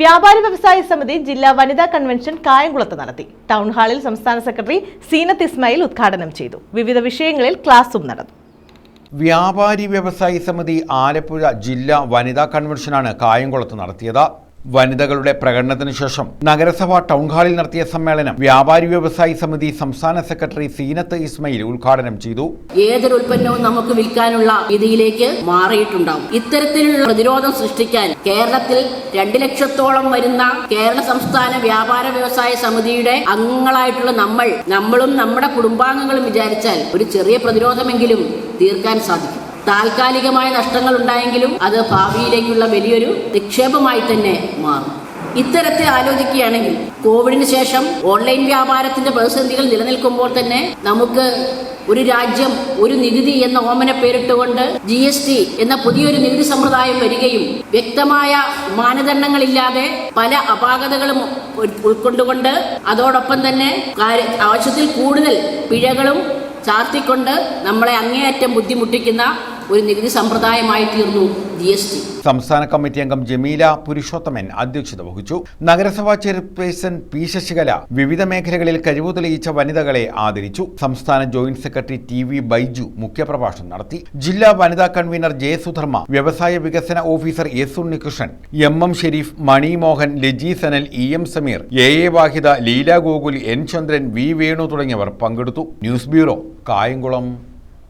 വ്യാപാരി വ്യവസായ സമിതി ജില്ലാ വനിതാ കൺവെൻഷൻ കായംകുളത്ത് നടത്തി. ടൗൺ ഹാളിൽ സംസ്ഥാന സെക്രട്ടറി സീനത്ത് ഇസ്മായിൽ ഉദ്ഘാടനം ചെയ്തു. വിവിധ വിഷയങ്ങളിൽ ക്ലാസും നടന്നു. വ്യാപാരി വ്യവസായി സമിതി ആലപ്പുഴ ജില്ലാ വനിതാ കൺവെൻഷനാണ് കായംകുളത്ത് നടത്തിയത്. വനിതകളുടെ പ്രകടനത്തിന് ശേഷം നഗരസഭ ടൗൺ ഹാളിൽ നടത്തിയ സമ്മേളനം വ്യാപാരി വ്യവസായി സമിതി സംസ്ഥാന സെക്രട്ടറി സീനത്ത് ഇസ്മയിൽ ഉദ്ഘാടനം ചെയ്തു. ഏതൊരു ഉൽപ്പന്നവും നമുക്ക് വിൽക്കാനുള്ള രീതിയിലേക്ക് മാറിയിട്ടുണ്ടാവും. ഇത്തരത്തിലുള്ള പ്രതിരോധം സൃഷ്ടിക്കാൻ കേരളത്തിൽ രണ്ട് ലക്ഷത്തോളം വരുന്ന കേരള സംസ്ഥാന വ്യാപാര വ്യവസായ സമിതിയുടെ അംഗങ്ങളായിട്ടുള്ള നമ്മൾ നമ്മളും നമ്മുടെ കുടുംബാംഗങ്ങളും വിചാരിച്ചാൽ ഒരു ചെറിയ പ്രതിരോധമെങ്കിലും തീർക്കാൻ സാധിക്കും. താൽക്കാലികമായ നഷ്ടങ്ങൾ ഉണ്ടായെങ്കിലും അത് ഭാവിയിലേക്കുള്ള വലിയൊരു നിക്ഷേപമായി തന്നെ മാറും. ഇത്തരത്തിൽ ആലോചിക്കുകയാണെങ്കിൽ കോവിഡിന് ശേഷം ഓൺലൈൻ വ്യാപാരത്തിന്റെ പ്രതിസന്ധികൾ നിലനിൽക്കുമ്പോൾ തന്നെ നമുക്ക് ഒരു രാജ്യം ഒരു നികുതി എന്ന ഓമന പേരിട്ടുകൊണ്ട് ജി എസ് ടി എന്ന പുതിയൊരു നികുതി സമ്പ്രദായം വരികയും വ്യക്തമായ മാനദണ്ഡങ്ങളില്ലാതെ പല അപാകതകളും ഉൾക്കൊണ്ടുകൊണ്ട് അതോടൊപ്പം തന്നെ ആവശ്യത്തിൽ കൂടുതൽ പിഴകളും ചാർത്തിക്കൊണ്ട് നമ്മളെ അങ്ങേയറ്റം ബുദ്ധിമുട്ടിക്കുന്ന ഒരു നികുതി സമ്പ്രദായമായി തീർന്നു ജി എസ് ടി. സംസ്ഥാന കമ്മിറ്റി അംഗം ജമീല പുരുഷോത്തമൻ അധ്യക്ഷത വഹിച്ചു. നഗരസഭാ ചെയർപേഴ്സൺ പി ശശികല വിവിധ മേഖലകളിൽ കഴിവ് തെളിയിച്ച വനിതകളെ ആദരിച്ചു. സംസ്ഥാന joint secretary T V Baiju മുഖ്യപ്രഭാഷണം നടത്തി. ജില്ലാ വനിതാ കൺവീനർ ജെ സുധർമ്മ വ്യവസായ വികസന officer S Unnikrishnan M M Shereef Mani Mohan Laji Sanal E M Sameer A A Vahida Leela Gokul N Chandran V Venu തുടങ്ങിയവർ പങ്കെടുത്തു. News bureau Kayamkulam.